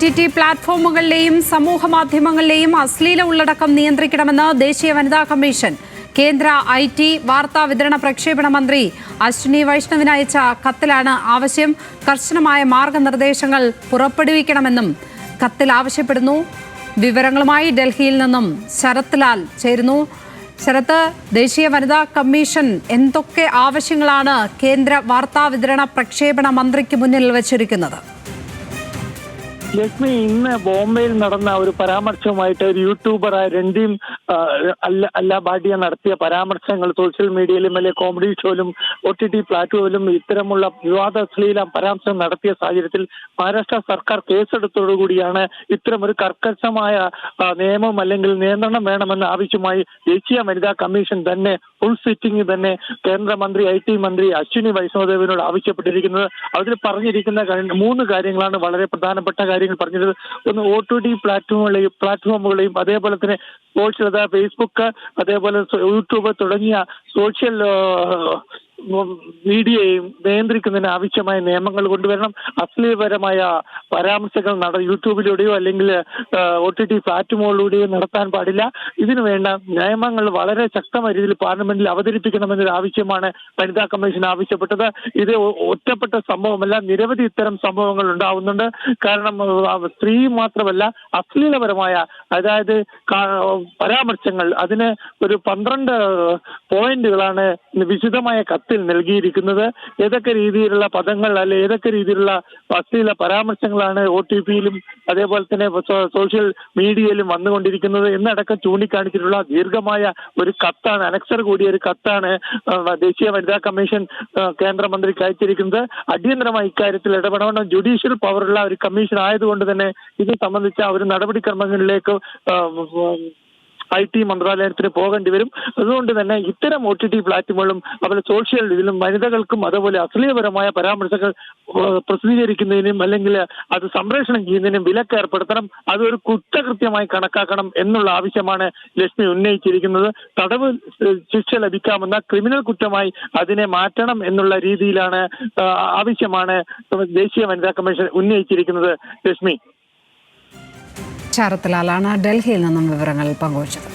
T T പ്ലാറ്റ്ഫോമുകളിലെയും സമൂഹ മാധ്യമങ്ങളിലെയും അശ്ലീല ഉള്ളടക്കം നിയന്ത്രിക്കണമെന്ന് ദേശീയ വനിതാ കമ്മീഷൻ. കേന്ദ്ര ഐ ടി വാർത്താ വിതരണ പ്രക്ഷേപണ മന്ത്രി അശ്വിനി വൈഷ്ണവിന് അയച്ച കത്തിലാണ് ആവശ്യം. കർശനമായ മാർഗനിർദ്ദേശങ്ങൾ പുറപ്പെടുവിക്കണമെന്നും കത്തിൽ ആവശ്യപ്പെടുന്നു. വിവരങ്ങളുമായി ഡൽഹിയിൽ നിന്നും ശരത് ലാൽ ചേരുന്നു. ശരത് ദേശീയ വനിതാ കമ്മീഷൻ എന്തൊക്കെ ആവശ്യങ്ങളാണ് കേന്ദ്ര വാർത്താ വിതരണ പ്രക്ഷേപണ മന്ത്രിക്ക് മുന്നിൽ വച്ചിരിക്കുന്നത്? ലക്ഷ്മി ഇന്ന് ബോംബെയിൽ നടന്ന ഒരു പരാമർശവുമായിട്ട് ഒരു യൂട്യൂബറായ രണ്ടീം ആ, അല്ല അല്ല ഭാട്ടിയ നടത്തിയ പരാമർശങ്ങൾ സോഷ്യൽ മീഡിയയിലും അല്ലെങ്കിൽ കോമഡി ഷോയിലും ഒ ടി ടി പ്ലാറ്റ്ഫോമിലും ഇത്തരമുള്ള വിവാദ ശ്ലീല പരാമർശം നടത്തിയ സാഹചര്യത്തിൽ മഹാരാഷ്ട്ര സർക്കാർ കേസെടുത്തോടുകൂടിയാണ് ഇത്തരം ഒരു കർക്കശമായ നിയമം അല്ലെങ്കിൽ നിയന്ത്രണം വേണമെന്ന ആവശ്യമായി ദേശീയ വനിതാ കമ്മീഷൻ തന്നെ ഫുൾ സിറ്റിംഗ് തന്നെ കേന്ദ്രമന്ത്രി ഐ ടി മന്ത്രി അശ്വിനി വൈഷ്ണവദേവിനോട് ആവശ്യപ്പെട്ടിരിക്കുന്നത്. അതിൽ പറഞ്ഞിരിക്കുന്ന മൂന്ന് കാര്യങ്ങളാണ് വളരെ പ്രധാനപ്പെട്ട കാര്യങ്ങൾ പറഞ്ഞത്. ഒന്ന് ഒ ടി ടി പ്ലാറ്റ്ഫോമുകളെയും പ്ലാറ്റ്ഫോമുകളെയും അതേപോലെ തന്നെ സോഷ്യൽ ഫേസ്ബുക്ക് അതേപോലെ യൂട്യൂബ് തുടങ്ങിയ സോഷ്യൽ മീഡിയയും നിയന്ത്രിക്കുന്നതിന് ആവശ്യമായ നിയമങ്ങൾ കൊണ്ടുവരണം. അശ്ലീലപരമായ പരാമർശങ്ങൾ നട യൂട്യൂബിലൂടെയോ അല്ലെങ്കിൽ ഒ ടി ടി പ്ലാറ്റ്ഫോമിലൂടെയോ നടത്താൻ പാടില്ല. ഇതിനു വേണ്ട നിയമങ്ങൾ വളരെ ശക്തമായ രീതിയിൽ പാർലമെന്റിൽ അവതരിപ്പിക്കണമെന്നൊരു ആവശ്യമാണ് വനിതാ കമ്മീഷൻ ആവശ്യപ്പെട്ടത്. ഇത് ഒറ്റപ്പെട്ട സംഭവമല്ല നിരവധി ഇത്തരം സംഭവങ്ങൾ ഉണ്ടാവുന്നുണ്ട്. കാരണം സ്ത്രീ മാത്രമല്ല അശ്ലീലപരമായ അതായത് പരാമർശങ്ങൾ അതിന് ഒരു പന്ത്രണ്ട് പോയിന്റുകളാണ് വിശദമായ കത്തിൽ നൽകിയിരിക്കുന്നത് ഏതൊക്കെ രീതിയിലുള്ള പദങ്ങൾ അല്ലെ ഏതൊക്കെ രീതിയിലുള്ള അശ്ലീല പരാമർശങ്ങളാണ് ഒ ടി പിയിലും അതേപോലെ തന്നെ സോഷ്യൽ മീഡിയയിലും വന്നുകൊണ്ടിരിക്കുന്നത് എന്നടക്കം ചൂണ്ടിക്കാണിച്ചിട്ടുള്ള ദീർഘമായ ഒരു കത്താണ് അനക്സർ കൂടിയ ഒരു കത്താണ് ദേശീയ വനിതാ കമ്മീഷൻ കേന്ദ്രമന്ത്രിക്ക് അയച്ചിരിക്കുന്നത്. അടിയന്തരമായി ഇക്കാര്യത്തിൽ ഇടപെടണം. ജുഡീഷ്യൽ പവറുള്ള ഒരു കമ്മീഷൻ ആയതുകൊണ്ട് തന്നെ ഇത് സംബന്ധിച്ച ഒരു നടപടിക്രമങ്ങളിലേക്ക് ഐ ടി മന്ത്രാലയത്തിന് പോകേണ്ടി വരും. അതുകൊണ്ട് തന്നെ ഇത്തരം ഒ ടി ടി പ്ലാറ്റ്ഫോമുകളും അതുപോലെ സോഷ്യൽ ഇതിലും വനിതകൾക്കും അതുപോലെ അശ്ലീലപരമായ പരാമർശങ്ങൾ പ്രസിദ്ധീകരിക്കുന്നതിനും അല്ലെങ്കിൽ അത് സംപ്രേഷണം ചെയ്യുന്നതിനും വിലക്ക് ഏർപ്പെടുത്തണം. അതൊരു കുറ്റകൃത്യമായി കണക്കാക്കണം എന്നുള്ള ആവശ്യമാണ് ലക്ഷ്മി ഉന്നയിച്ചിരിക്കുന്നത്. തടവ് ശിക്ഷ ലഭിക്കാമെന്ന ക്രിമിനൽ കുറ്റമായി അതിനെ മാറ്റണം എന്നുള്ള രീതിയിലാണ് ആവശ്യമാണ് ദേശീയ വനിതാ കമ്മീഷൻ ഉന്നയിച്ചിരിക്കുന്നത്. ലക്ഷ്മി. ശരത് ലാലാണ് ഡൽഹിയിൽ നിന്നും വിവരങ്ങൾ പങ്കുവച്ചത്.